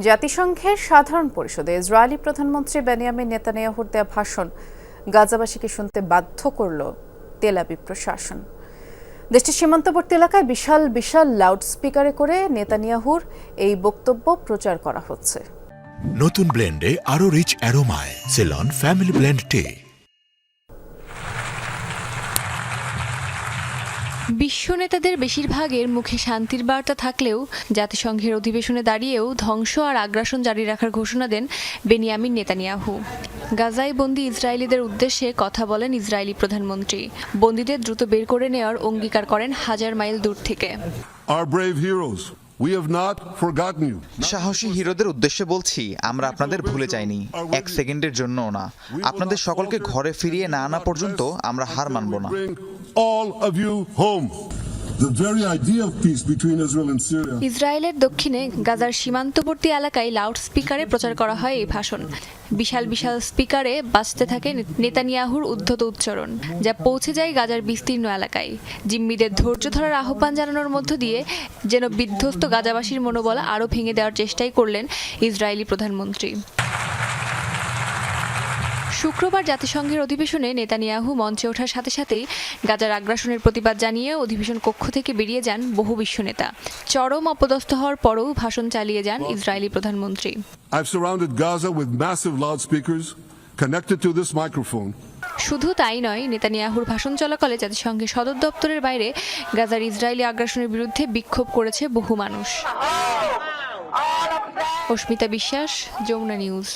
জাতিসংঘের সাধারণ পরিষদে ইসরায়েলি প্রধানমন্ত্রী বেনিয়ামিন নেতানিয়াহুর দেয়া ভাষণ গাজাবাসীকে শুনতে বাধ্য করল তেলাবি প্রশাসন। দেশটির সীমান্তবর্তী এলাকায় বিশাল বিশাল লাউডস্পিকারে করে নেতানিয়াহুর এই বক্তব্য প্রচার করা হচ্ছে। নতুন ব্লেন্ডে আরও রিচ অ্যারোমায় সেলন ফ্যামিলি ব্লেন্ড টে বিশ্ব নেতাদের বেশিরভাগের মুখে শান্তির বার্তা থাকলেও জাতিসংঘের অধিবেশনে দাঁড়িয়েও ধ্বংস আর আগ্রাসন জারি রাখার ঘোষণা দেন বেনিয়ামিন নেতানিয়াহু। গাজায় বন্দি ইসরায়েলিদের উদ্দেশ্যে কথা বলেন ইসরায়েলি প্রধানমন্ত্রী। বন্দীদের দ্রুত বের করে নেওয়ার অঙ্গীকার করেন হাজার মাইল দূর থেকে. সাহসী হিরোদের উদ্দেশ্যে বলছি আমরা আপনাদের ভুলে যাইনি। এক সেকেন্ডের জন্যও না। আপনাদের সকলকে ঘরে ফিরিয়ে না আনা পর্যন্ত আমরা হার মানব না। All of you home. The very idea of peace between Israel and Syria. ইসরায়েলের দক্ষিণে গাজার সীমান্তবর্তী এলাকায় লাউড স্পিকারে প্রচার করা হয় এই ভাষণ। বিশাল বিশাল স্পিকারে বাজতে থাকে নেতানিয়াহুর উদ্ধত উচ্চারণ যা পৌঁছে যায় গাজার বিস্তীর্ণ এলাকায়। জিম্মিদের ধৈর্য ধরার আহ্বান জানানোর মধ্য দিয়ে যেন বিধ্বস্ত গাজাবাসীর মনোবল আরও ভেঙে দেওয়ার চেষ্টাই করলেন ইসরায়েলি প্রধানমন্ত্রী। শুক্রবার জাতিসংঘের অধিবেশনে নেতানিয়াহু মঞ্চে ওঠার সাথে সাথেই গাজার আগ্রাসনের প্রতিবাদ জানিয়ে অধিবেশন কক্ষ থেকে বেরিয়ে যান বহু বিশ্ব নেতা চরম অপদস্থ হওয়ার পরও ভাষণ চালিয়ে যান ইসরায়েলি প্রধানমন্ত্রী। I've surrounded Gaza with massive loudspeakers connected to this microphone. শুধু তাই নয় নেতানিয়াহুর ভাষণ চলাকালে জাতিসংঘের সদর দপ্তরের বাইরে গাজার ইসরায়েলি আগ্রাসনের বিরুদ্ধে বিক্ষোভ করেছে বহু মানুষ। অস্মিতা বিশ্বাস যমুনা নিউজ।